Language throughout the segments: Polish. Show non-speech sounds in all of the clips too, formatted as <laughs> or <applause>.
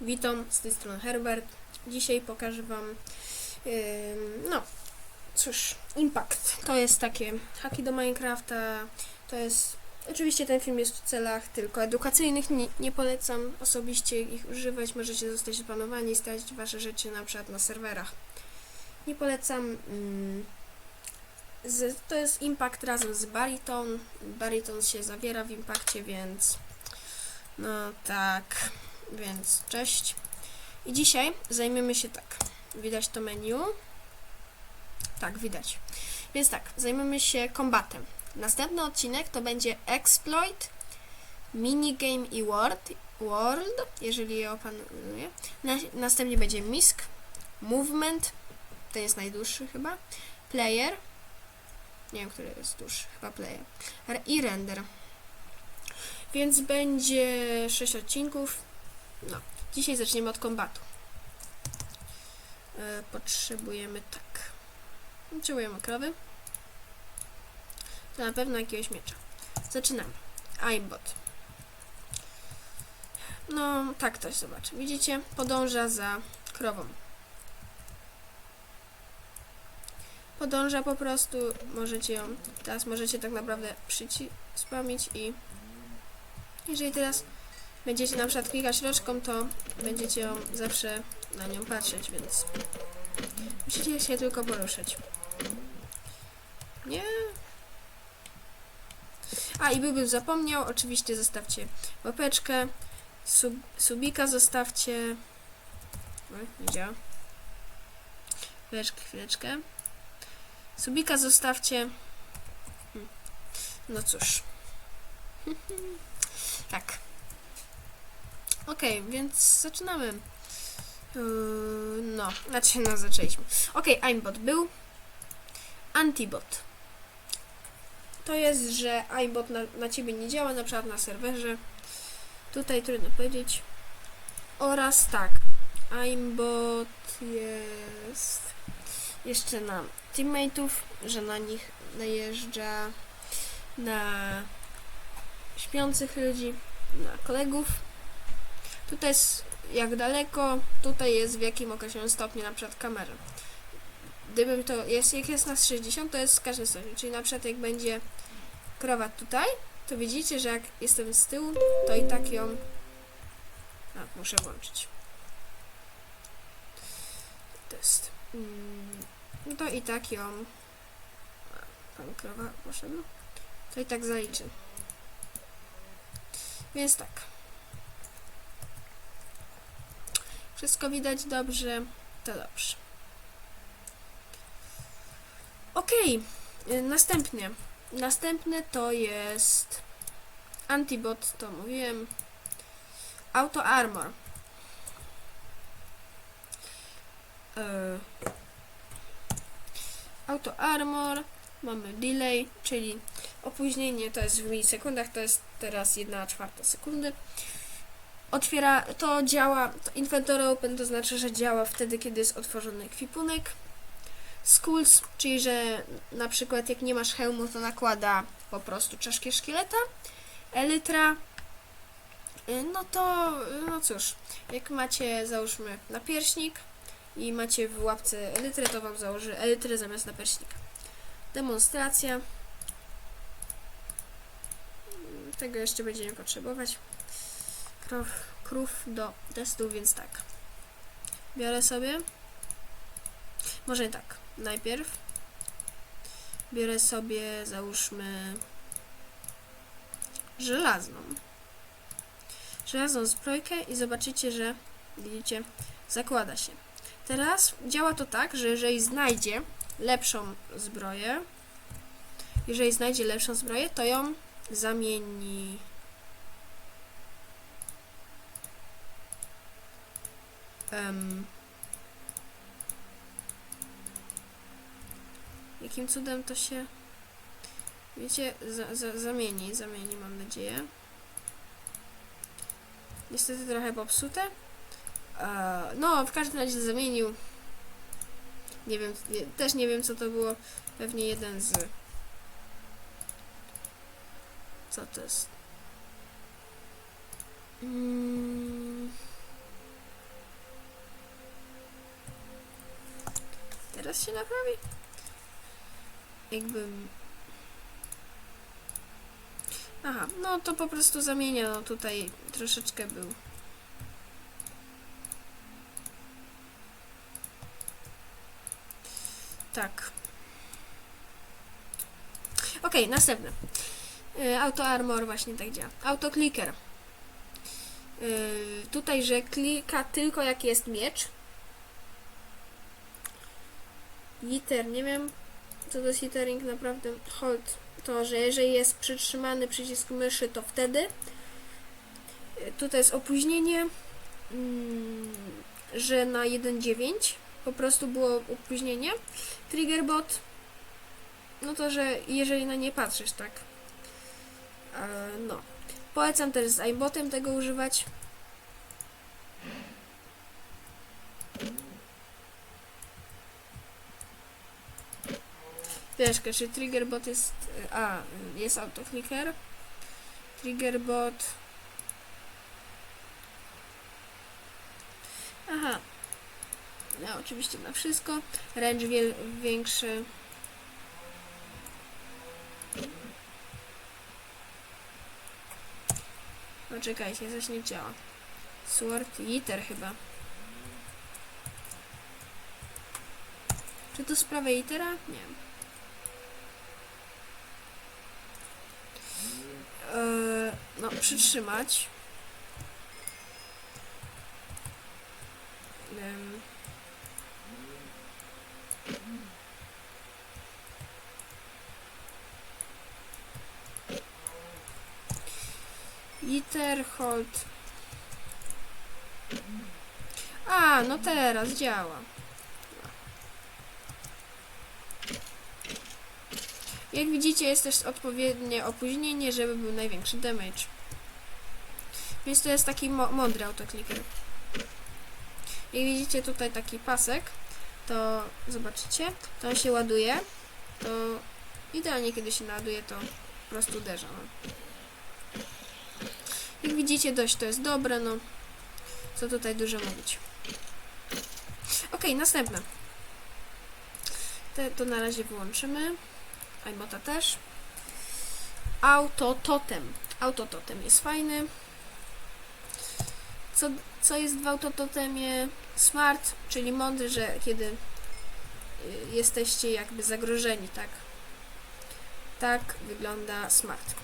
Witam, z tej strony Herbert. Dzisiaj pokażę Wam, ym, no, cóż, Impact. To jest takie haki do Minecrafta. To jest, oczywiście ten film jest w celach tylko edukacyjnych. Nie, nie polecam osobiście ich używać. Możecie zostać zbanowani i stać Wasze rzeczy na przykład na serwerach. Nie polecam. Z, to jest Impact razem z Bariton. Bariton się zawiera w Impakcie, więc no tak. Więc cześć. I dzisiaj zajmiemy się tak. Widać to menu? Tak, widać. Więc tak, zajmiemy się kombatem. Następny odcinek to będzie Exploit, Minigame i World, world jeżeli je opanuję. Na, następnie będzie Misk, Movement, ten jest najdłuższy chyba, Player, nie wiem, który jest dłuższy, chyba Player, i Render. Więc będzie 6 odcinków. No, dzisiaj zaczniemy od kombatu. E, potrzebujemy tak. Potrzebujemy krowy. To na pewno jakiegoś miecza. Zaczynamy. Aimbot. No, tak ktoś zobaczy. Widzicie? Podąża za krową. Podąża po prostu. Możecie ją. Teraz możecie tak naprawdę przycispamić i. Jeżeli teraz będziecie na przykład klikać roczką, to będziecie ją zawsze na nią patrzeć, więc musicie się tylko poruszać. Nie. A i byłbym zapomniał, oczywiście zostawcie łapeczkę, sub, subika zostawcie. Oj, nie działa. Chwileczkę, chwileczkę. Subika zostawcie. Hmm. No cóż. <laughs> tak. Okej, więc zaczynamy. Yy, no, znaczy, no zaczęliśmy. Okej, aimbot był. Antibot. To jest, że aimbot na, na ciebie nie działa, na przykład na serwerze. Tutaj trudno powiedzieć. Oraz tak, aimbot jest jeszcze na teammateów, że na nich najeżdża na śpiących ludzi, na kolegów. Tutaj jest jak daleko, tutaj jest w jakim określonym stopniu na przykład kamera. Gdybym to jest, jak jest nas 60, to jest z każdym stopniu. Czyli na przykład jak będzie krowa tutaj, to widzicie, że jak jestem z tyłu, to i tak ją. A, muszę włączyć. Test. Mm, No to i tak ją. Tam krowa poszedł. To i tak zaliczy. Więc tak. Wszystko widać dobrze, to dobrze. Y, następnie. Następne to jest Antibot, to mówiłem. Auto Armor. E, Auto Armor. Mamy delay, czyli opóźnienie to jest w milisekundach, to jest teraz 1 czwarta sekundy otwiera, to działa, to Inventory Open to znaczy, że działa wtedy, kiedy jest otworzony ekwipunek. Skulls, czyli że na przykład jak nie masz hełmu, to nakłada po prostu czaszkę szkieleta. Elytra, y, no to, y, no cóż, jak macie, załóżmy, napierśnik i macie w łapce elytrę, to wam założy elytrę zamiast napierśnika. Demonstracja. Tego jeszcze będziemy potrzebować krów, krów do testu, więc tak. Biorę sobie. Może tak. Najpierw biorę sobie, załóżmy, żelazną. Żelazną zbrojkę i zobaczycie, że widzicie, zakłada się. Teraz działa to tak, że jeżeli znajdzie lepszą zbroję, jeżeli znajdzie lepszą zbroję, to ją zamieni Em, jakim cudem to się. Wiecie, za, za, zamieni, zamieni, mam nadzieję. Niestety trochę popsute. E, no, w każdym razie zamienił. Nie wiem, nie, też nie wiem co to było. Pewnie jeden z. Co to jest? Mm. Teraz się naprawi? Jakbym... Aha, no to po prostu zamienia, no tutaj troszeczkę był. Tak. Okej, następne. Y, Auto Armor właśnie tak działa. Auto Clicker. Y, tutaj, że klika tylko jak jest miecz. Jitter, nie wiem co to jest jittering naprawdę. Hold to, że jeżeli jest przytrzymany przycisk myszy, to wtedy. Y, Tutaj jest opóźnienie, mm, że na 1.9 po prostu było opóźnienie. Triggerbot, no to, że jeżeli na nie patrzysz, tak. E, no. Polecam też z iBotem tego używać. Wiesz, czy triggerbot jest... A, jest autoclicker. Triggerbot... Aha. No, oczywiście na wszystko. Range wiel, większy. No czekajcie, coś nie działa. Sword Eater chyba. Czy to sprawa Eatera? Nie. Eee, no, przytrzymać. Em. Iter hold. A, no teraz działa. Jak widzicie, jest też odpowiednie opóźnienie, żeby był największy damage. Więc to jest taki mądry autoclicker. Jak widzicie tutaj taki pasek, to zobaczycie, to on się ładuje, to idealnie kiedy się ładuje, to po prostu uderza. No. Jak widzicie, dość to jest dobre, no. Co tutaj dużo mówić. Ok, następne. Te to na razie wyłączymy. iMota też. Autototem. Autototem jest fajny. Co, co jest w autototemie? Smart, czyli mądry, że kiedy y, jesteście jakby zagrożeni, tak? Tak wygląda smart.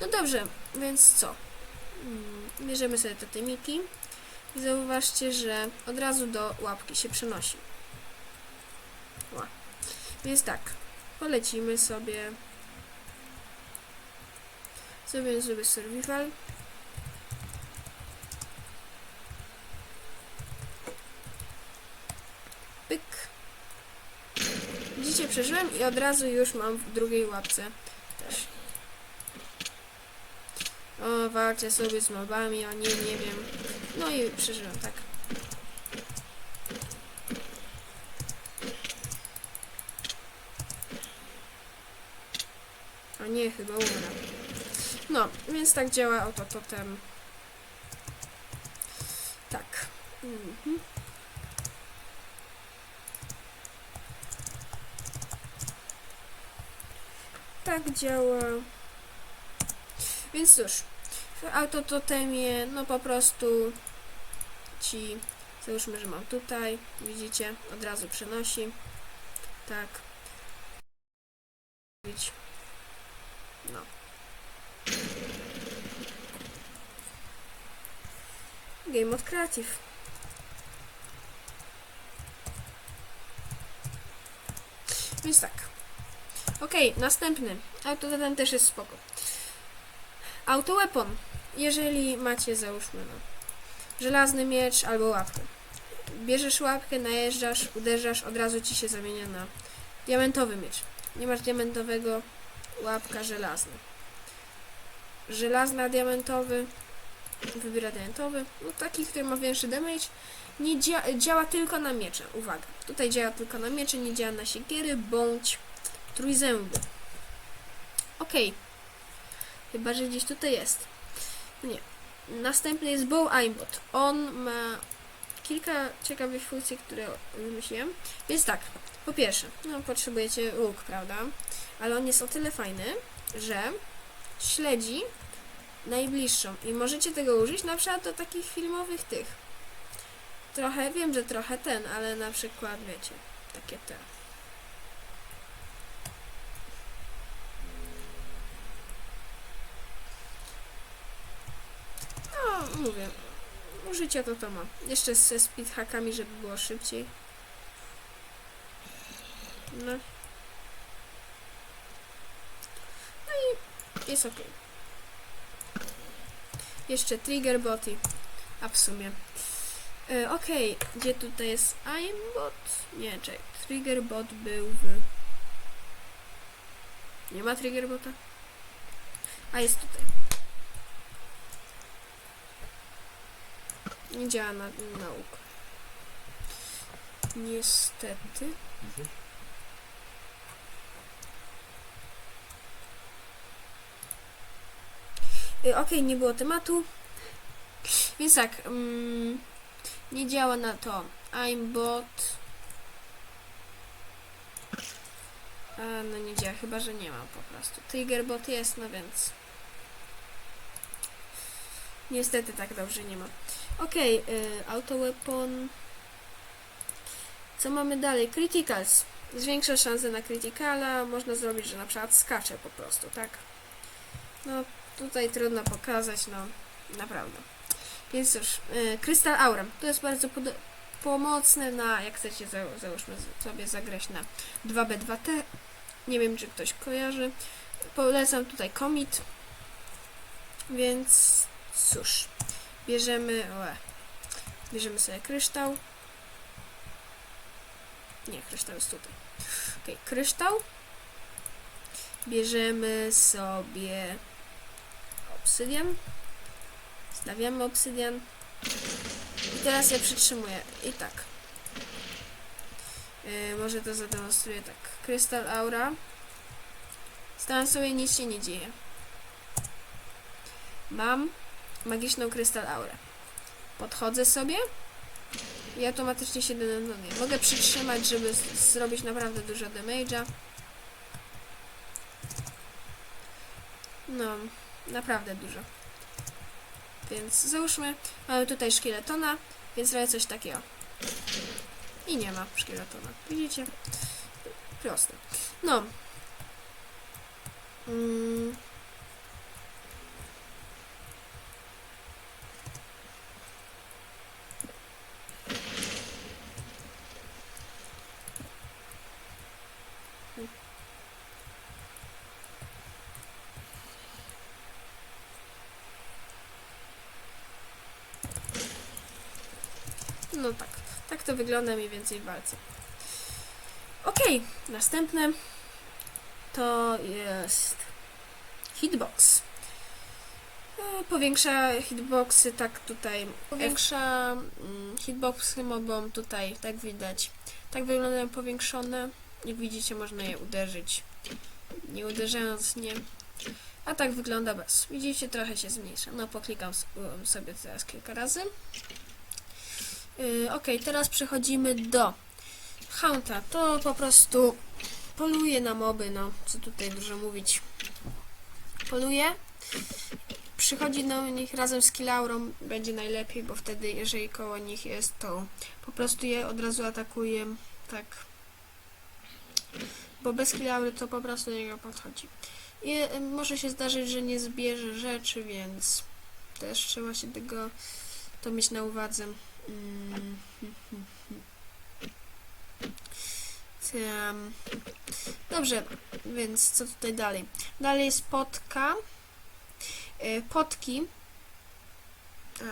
No dobrze, więc co? Mm, Bierzemy sobie te temiki i zauważcie, że od razu do łapki się przenosi. Ła. Więc tak, polecimy sobie sobie sobie survival. Pyk. Widzicie, przeżyłem i od razu już mam w drugiej łapce też. O, walczę sobie z mobami, o nie, nie wiem. No i przeżyłem, tak. O nie, chyba umrę. No, więc tak działa oto totem. Tak. Mhm. Tak działa. Więc cóż, w autototemie, no po prostu ci, załóżmy, że mam tutaj, widzicie, od razu przenosi. Tak. No. Game of Creative. Więc tak. Okej, następny. Autototem też jest spoko. Autoweapon. Jeżeli macie, załóżmy, no, żelazny miecz albo łapkę. Bierzesz łapkę, najeżdżasz, uderzasz, od razu ci się zamienia na diamentowy miecz. Nie masz diamentowego, łapka żelazny. Żelazna diamentowy, wybiera diamentowy. No taki, który ma większy damage. Nie dzia działa tylko na miecze. Uwaga. Tutaj działa tylko na miecze, nie działa na siekiery bądź trójzęby. Okej. Chyba, że gdzieś tutaj jest. Nie. Następny jest Bow Aimbot. On ma kilka ciekawych funkcji, które wymyśliłem. Więc tak, po pierwsze, no potrzebujecie łuk, prawda? Ale on jest o tyle fajny, że śledzi najbliższą i możecie tego użyć na przykład do takich filmowych tych. Trochę, wiem, że trochę ten, ale na przykład, wiecie, takie te. Mówię, użycie to to ma. Jeszcze ze speedhackami, żeby było szybciej. No. No i jest ok. Jeszcze trigger boty. A w sumie. E, Okej, gdzie tutaj jest aimbot? Nie, czekaj. Trigger bot był w... Nie ma trigger bota? A jest tutaj. Nie działa na nauk. Niestety. Y, Okej, nie było tematu. Więc tak, mm, nie działa na to aimbot. A, no nie działa, chyba że nie ma po prostu. Triggerbot jest, no więc. Niestety tak dobrze nie ma. Okej, y, auto weapon. Co mamy dalej? Criticals. Zwiększa szanse na criticala. Można zrobić, że na przykład skacze po prostu, tak? No, tutaj trudno pokazać, no, naprawdę. Więc cóż, y, Crystal Aura. To jest bardzo pomocne na, jak chcecie, za, załóżmy sobie zagrać na 2B2T. Nie wiem, czy ktoś kojarzy. Polecam tutaj Commit. Więc cóż, bierzemy, oe, bierzemy sobie kryształ. Nie, kryształ jest tutaj. Ok, kryształ. Bierzemy sobie obsydian. Stawiamy obsydian. I teraz ja przytrzymuję. I tak. Yy, może to zademonstruję tak. Krystal aura. Stałem sobie, nic się nie dzieje. Mam magiczną krystal aurę. Podchodzę sobie i automatycznie się denonuję. Mogę przytrzymać, żeby zrobić naprawdę dużo damage'a. No, naprawdę dużo. Więc załóżmy, mamy tutaj szkieletona, więc robię coś takiego. I nie ma szkieletona. Widzicie? Proste. No. Mm. No tak. To wygląda mniej więcej w walce. Okej, następne to jest hitbox. E, Powiększa hitboxy, tak tutaj. Powiększa mm, hitboxy mogą tutaj, tak widać. Tak wyglądają powiększone. Jak widzicie, można je uderzyć. Nie uderzając, nie. A tak wygląda bez. Widzicie, trochę się zmniejsza. No, poklikam sobie teraz kilka razy. Yy, ok, teraz przechodzimy do Haunta. To po prostu poluje na moby, no co tutaj dużo mówić. Poluje. Przychodzi do nich razem z Kilaurą, będzie najlepiej, bo wtedy jeżeli koło nich jest, to po prostu je od razu atakuje, tak. Bo bez Kilaury to po prostu do niego podchodzi. I y, może się zdarzyć, że nie zbierze rzeczy, więc też trzeba się tego to mieć na uwadze. Mm. Dobrze, więc co tutaj dalej? Dalej jest potka. Y, Potki. A,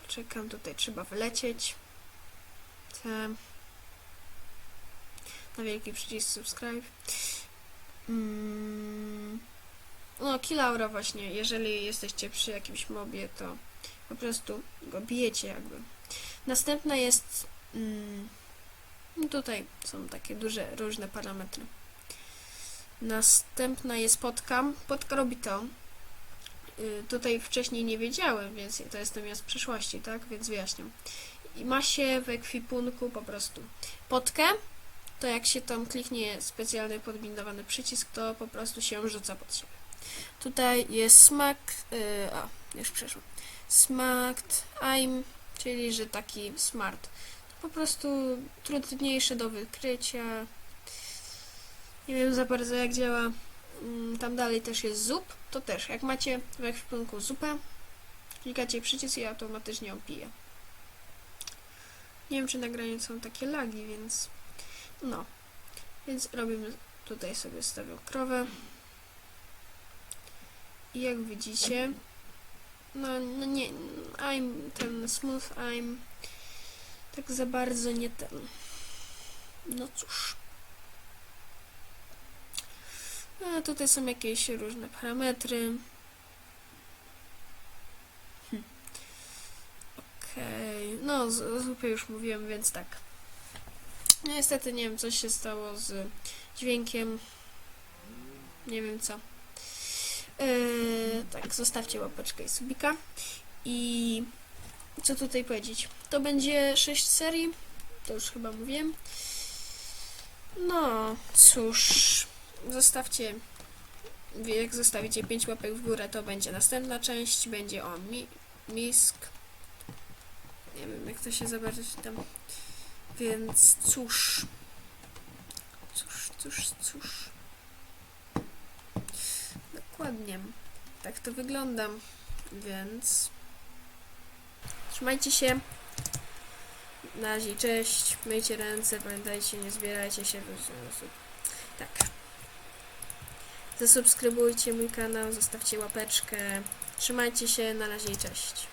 poczekam, tutaj trzeba wylecieć. Tam. Na wielki przycisk subscribe. Mm. No, Kilaura właśnie, jeżeli jesteście przy jakimś mobie, to po prostu go bijecie jakby. Następna jest mm, no tutaj są takie duże, różne parametry. Następna jest potka. Potka robi to. Y, tutaj wcześniej nie wiedziałem, więc to jest natomiast z przyszłości, tak? Więc wyjaśniam. i ma się w ekwipunku po prostu potkę, to jak się tam kliknie specjalny podbindowany przycisk, to po prostu się rzuca pod siebie. Tutaj jest smak, yy, a, już przeszło. Smart I'm, czyli że taki smart. Po prostu trudniejszy do wykrycia. Nie wiem za bardzo jak działa. Mm, Tam dalej też jest zup. To też, jak macie w ekwipunku zupę, klikacie przycisk i automatycznie ją pije. Nie wiem, czy nagraniu są takie lagi, więc no. Więc robimy tutaj sobie stawiam krowę. I jak widzicie, no, no nie, I'm ten smooth, I'm tak za bardzo nie ten. No cóż. A tutaj są jakieś różne parametry. Hm. Okej, no z- zupie już mówiłem, więc tak. No niestety nie wiem, co się stało z dźwiękiem. Nie wiem co. Yy, tak, zostawcie łapeczkę i subika. I co tutaj powiedzieć? To będzie 6 serii. To już chyba mówiłem. No, cóż. Zostawcie. Jak zostawicie 5 łapek w górę, to będzie następna część. Będzie o mi, misk. Nie wiem, jak to się zobaczyć tam. Więc cóż. Cóż, cóż, cóż. Dokładnie. Tak to wygląda. Więc trzymajcie się. Na razie, cześć. Myjcie ręce, pamiętajcie, nie zbierajcie się w sposób. Tak. Zasubskrybujcie mój kanał, zostawcie łapeczkę. Trzymajcie się, na razie cześć.